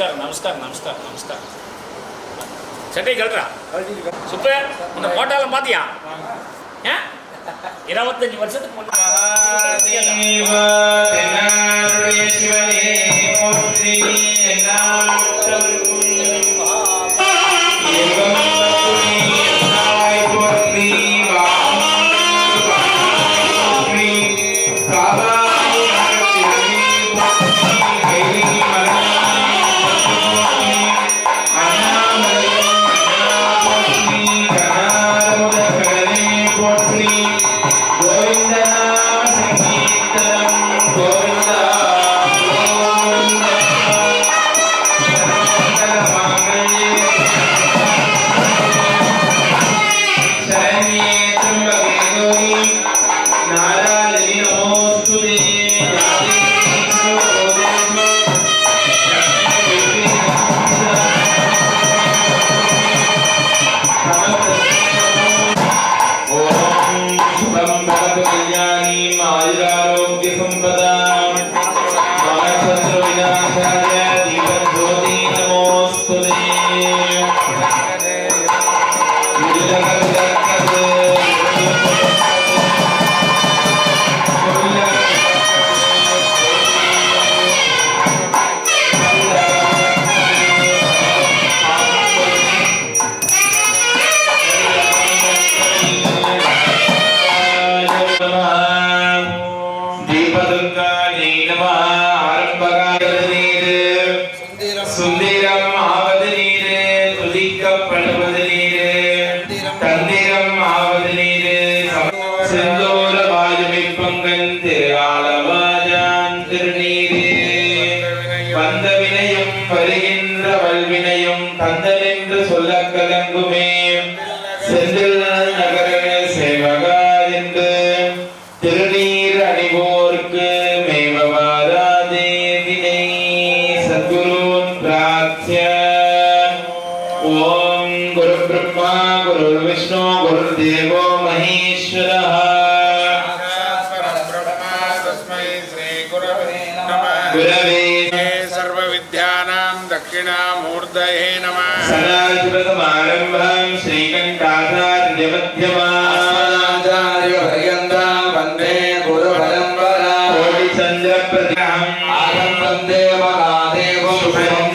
நமஸ்காரம் நமஸ்காரம் நமஸ்காரம் நமஸ்காரம் சட்டை கழட்டா சுப்பு இந்த போட்டாலும் பாத்தியா இருபத்தஞ்சு வருஷத்துக்கு முன்னாடி सद्गुरून् प्रार्थ्य ॐ गुरुब्रह्मा गुरुर्विष्णु गुरुर्देवो महेश्वरः गुरवे सर्वविद्यानां दक्षिणामूर्तये नमः सदाशिवसमारम्भां श्रीकण्ठाचार्यमध्यमा वन्दे गुरुपरम्परा कोटिचन्द्रप्रतिहम् ভাই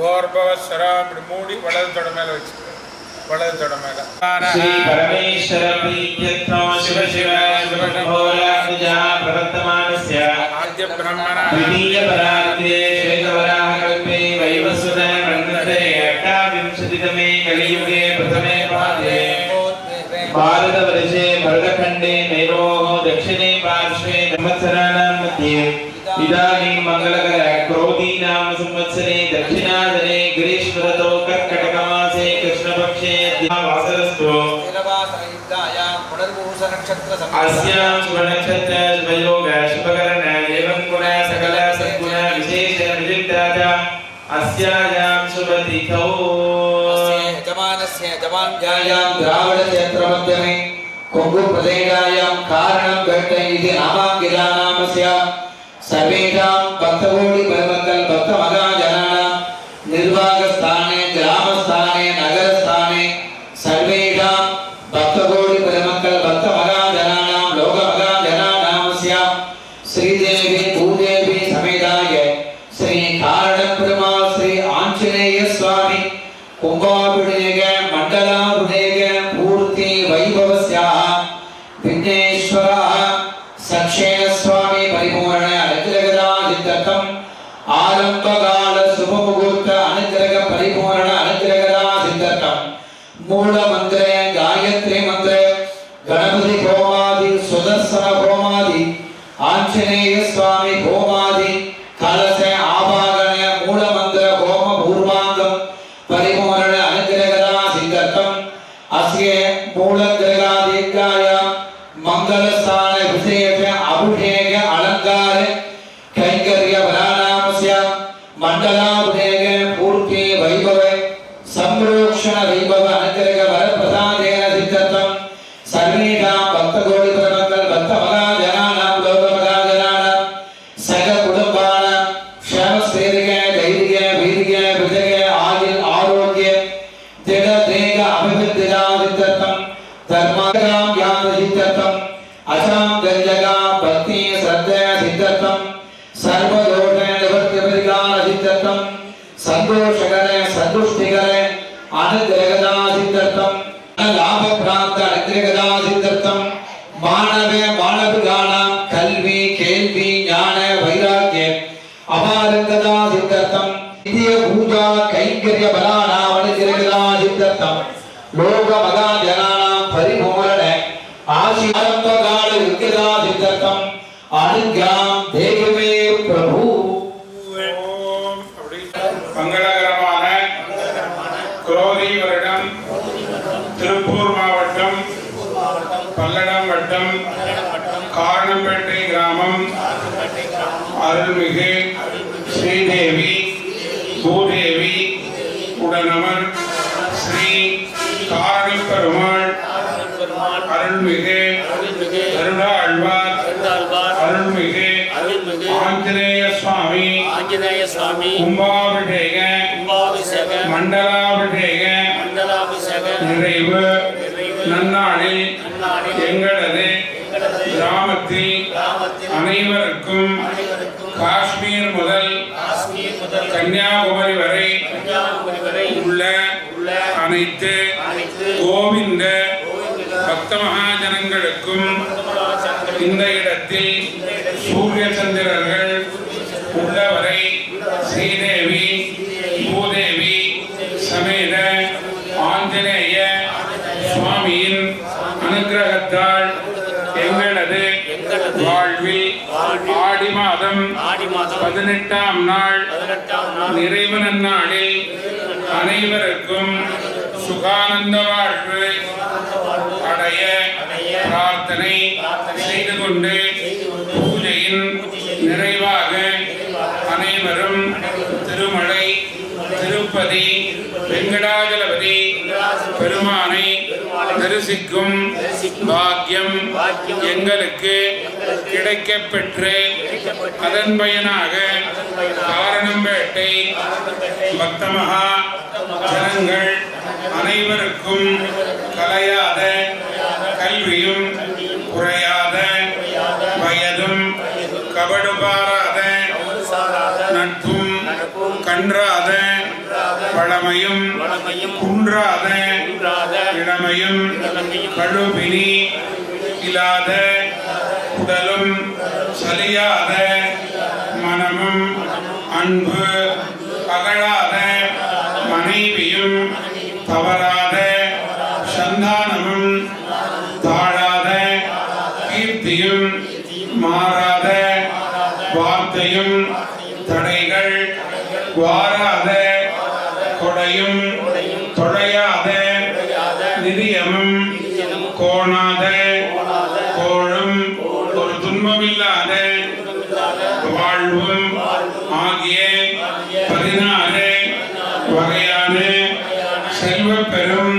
கோர்பவ சராமி மூடி வலது தொட மேல வச்சுக்கோ வலது தொட மேல பரமேஸ்வர பிரீத்யத்னோ சிவ சிவ சிவகோராஜா பிரவர்த்தமானஸ்ய ஆத்ய பிரம்மண द्वितीय परात्रे श्वेतवराह कल्पे वैवस्वत मन्वते अष्टाविंशतितमे कलियुगे प्रथमे पादे भारतवर्षे भरतखण्डे नैरोः दक्षिणे पार्श्वे संवत्सराणां मध्ये इदानीं मङ्गलकर क्रोधीनां संवत्सरे दक्षिणा गिरीश्वरतो कर्कटकमासे कृष्णपक्षे वासरस्तु अस्यां शुभनक्षत्र शुभयोग शुभकरण एवं गुण सकल सद्गुण विशेष विलिप्ता च अस्यायां शुभतिथौ यजमानस्य यजमान्यायां द्राविडक्षेत्रमध्यमे कोङ्गुप्रदेशायां कारणं घट्ट इति नामाङ्गिरानामस्य सर्वेषां भक्तकोटिपरिमकल् மூகாபிषेक मण्डलाभिषेक पूर्ति वैभवस्याः विघ्नेश्वरः सक्षेण स्वामी परिपूर्ण अनुग्रहदादिदत्तम् आरम्भकाल शुभमुहूर्त अनुग्रह परिपूर्ण अनुग्रहदादिदत्तम् मूलमन्त्र गायत्री मन्त्र गणपति होमादि सुदर्शन होमादि आञ्जनेय கைங்கரிய பலானாம் அனுகிரகதா லோக மகா ஜனானாம் பரிபூரண ஆசி ஆரம்பகால விக்கிரதா சித்தர்த்தம். அனுக்யாம் பிரபு. மங்களகரமான குரோதி வருடம். திருப்பூர் மாவட்டம் பல்லடம் வட்டம் காரணம்பேட்டை கிராமம் அருள்மிகு ஸ்ரீதேவி பூதேவி நமன் ஸ்ரீ காரணி பெருமாள் அருள்மிகு கருடாழ்வார் அருள்மிகு ஆஞ்சநேய சுவாமி ஆஞ்சநேய சுவாமி கும்பாபிஷேக கும்பாபிஷேக மண்டலாபிஷேக மண்டலாபிஷேக நிறைவு நன்னாளில் எங்களது கிராமத்தில் அனைவருக்கும் காஷ்மீர் முதல் கன்னியாகுமரி வரை உள்ள அனைத்து கோவிந்த பக்த மகாஜனங்களுக்கும் இந்த இடத்தில் சூரிய சந்திரர்கள் உள்ளவரை ஸ்ரீதேவி பூதேவி சமேத ஆஞ்சநேய சுவாமியின் அனுக்கிரகத்தால் எங்களது வாழ்வில் ஆடி மாதம் ஆடி மாதம் பதினெட்டாம் நாள் பதினெட்டாம் நாள் நிறைவு நன்னாளில் அனைவருக்கும் சுகானந்த வாழ்வு அடைய பிரார்த்தனை செய்து கொண்டு பூஜையின் நிறைவாக அனைவரும் திருமலை திருப்பதி வெங்கடாஜலபதி பெருமானை தரிசிக்கும் பாக்கியம் எங்களுக்கு கிடைக்க பெற்று அதன் பயனாக காரணம்பேட்டை பக்தமகா ஜனங்கள் அனைவருக்கும் கலையாத கல்வியும் குறையாத வயதும் கபடுபாராத நட்பும் கன்றாத பழமையும் குன்றாத இளமையும் கழுபினி இல்லாத உடலும் சலியாத மனமும் அன்பு அகழாத. துன்பமில்லாத வாழ்வும் ஆகிய பதினாறு வகையான செல்வ பெரும்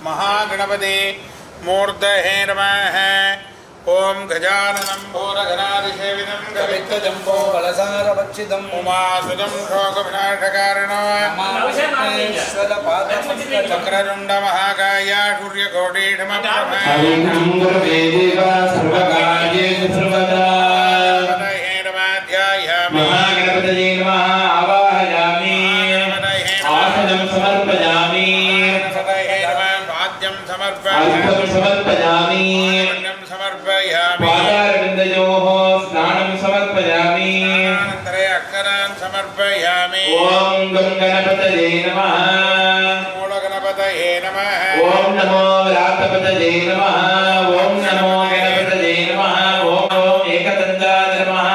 مہا گڑپتی مدرڈ مہاگایا سوری کور समर्पयामि पुण्यं समर्पयामि पादारविन्दयोः स्नानं समर्पयामि अनन्तरे अक्षरान् समर्पयामि ॐ गं गणपतये नमः मूलगणपतये नमः ॐ नमो व्रातपतये नमः ॐ नमो गणपतये नमः ॐ ॐ एकदन्ताय नमः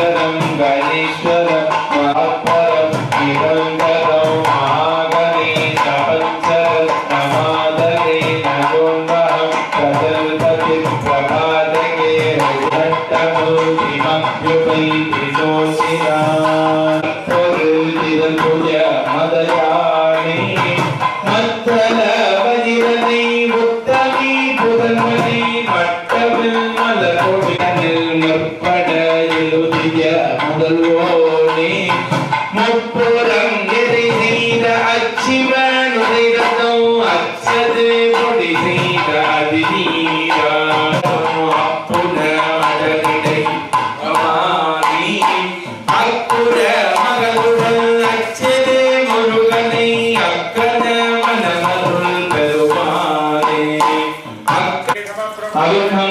गजेश्वरं गणेश्वर Abraham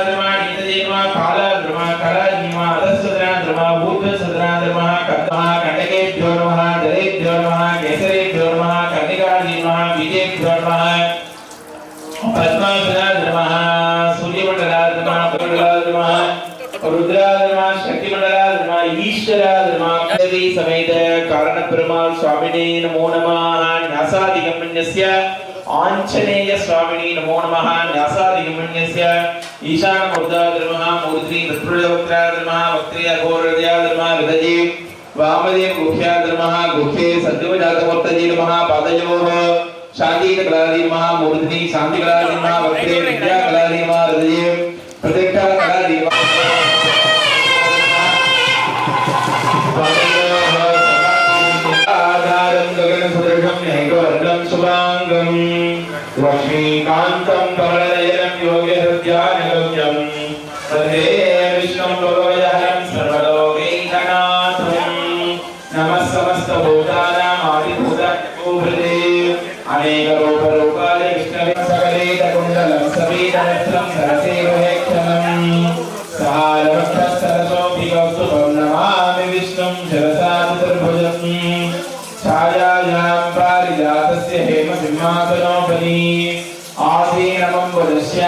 சரஸ்வதி சமேத காரண பெருமாள் சுவாமினே நமோ நம ஞாசாதிகமன்யஸ்ய ஆஞ்சநேய சுவாமினே நமோ நம ஞாசாதிகமன்யஸ்ய ஈசான முர்தா திருமஹ மூர்த்தி விஸ்ருத வக்ரா திருமஹ வக்ரே அகோரதயா திருமஹ விதஜி. வாமதே முக்கியா திருமஹ குஹே சத்துவ ஜாத வர்த்தஜி சாந்தி கலாதி மகா மூர்த்தினி சாந்தி கலாதி மகா வக்ரே வித்யா கலாதி மகா விதஜி. शुभाङ्गम् लक्ष्मीकान्तम् कमलनयनम् योगहृद्यानगम्यम् वन्दे विष्णुम् भगवदहरम् सर्वलोकैकनाथम् नमः समस्तभूतानाम् आदिभूतभूभृते अनेकरूपरूपाले विष्णवे सकलेतकुण्डलम् सवेदनत्रम् सरसेवहेक्षणम् सहारमर्थः सरसोऽपि कौस्तुभम् नमामि विष्णुम् जलसादुर्भुजम्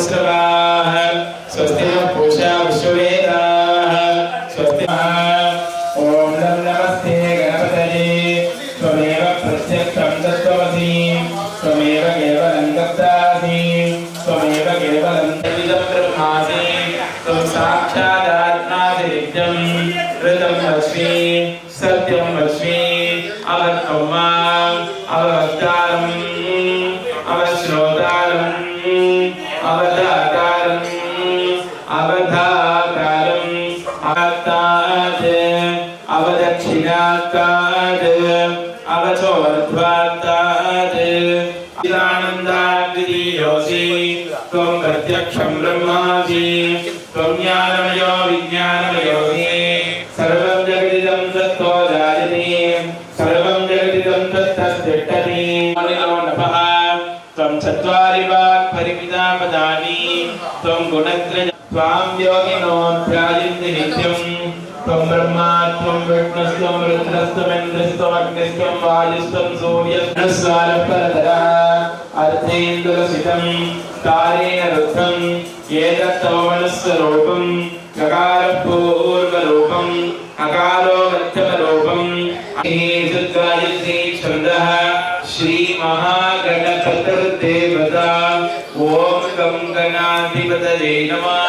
Namaskar. తిట్టని మనలో నభ త్వం చత్వారి వాక్ పరిమితా పదాని త్వం గుణత్ర త్వాం యోగినోధ్యాయింది నిత్యం త్వం బ్రహ్మా త్వం విష్ణుస్త్వం రుద్రస్త్వమింద్రస్త్వమగ్నిస్త్వం వాయుస్త్వం సూర్యస్వారపరతర అర్థేందులసితం తారేణ రుద్ధం రూపం కకార పూర్వరూపం అకారో మధ్యమరూపం శుద్ధాయుద్ధ छन्दः श्रीमहागणपतिर्देवता ॐ गं गणाधिपतये नमः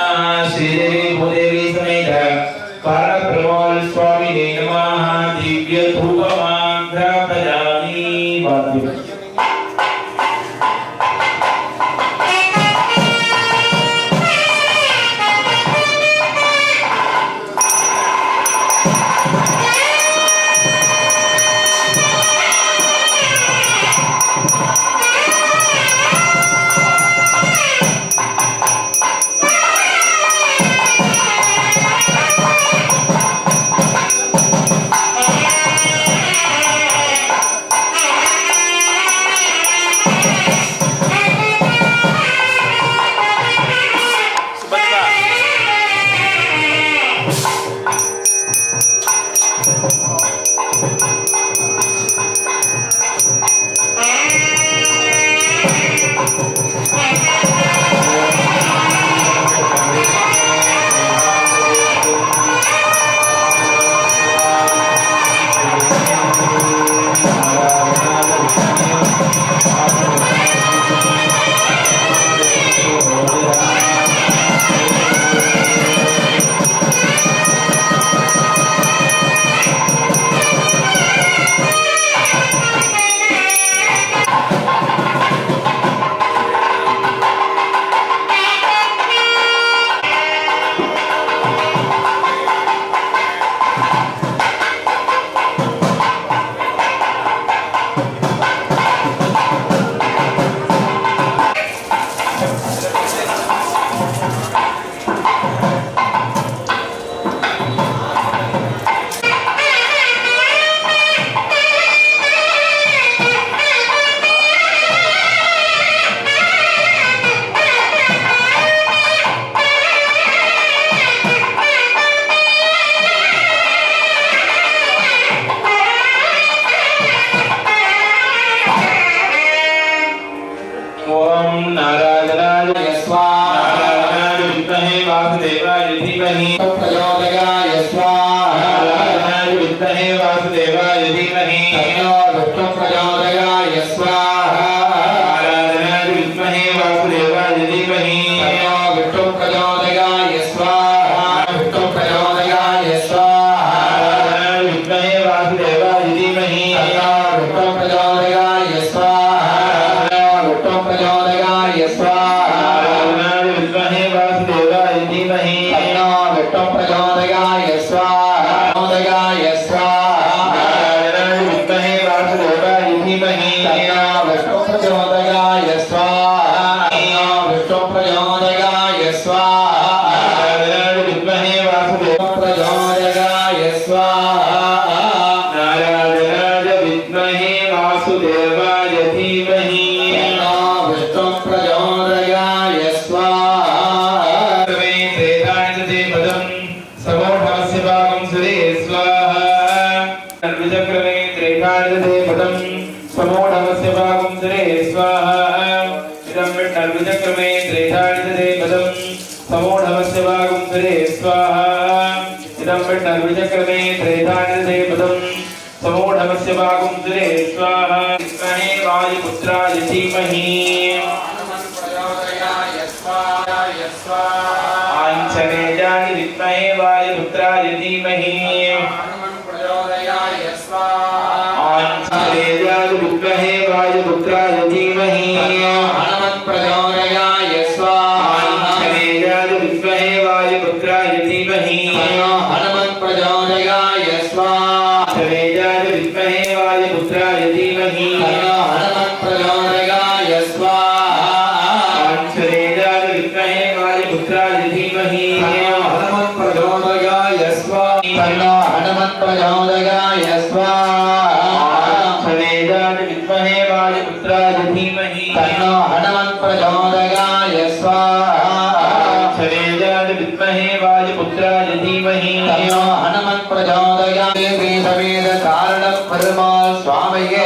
भागुंसुरे स्वाहा कृष्णे वायुपुत्राय धीमहि आञ्चनेजानि विद्महे वाताय पुत्राय धीमहि तन्नो हनुमत् प्रचोदयात् श्री समेत कारण परमाल स्वामये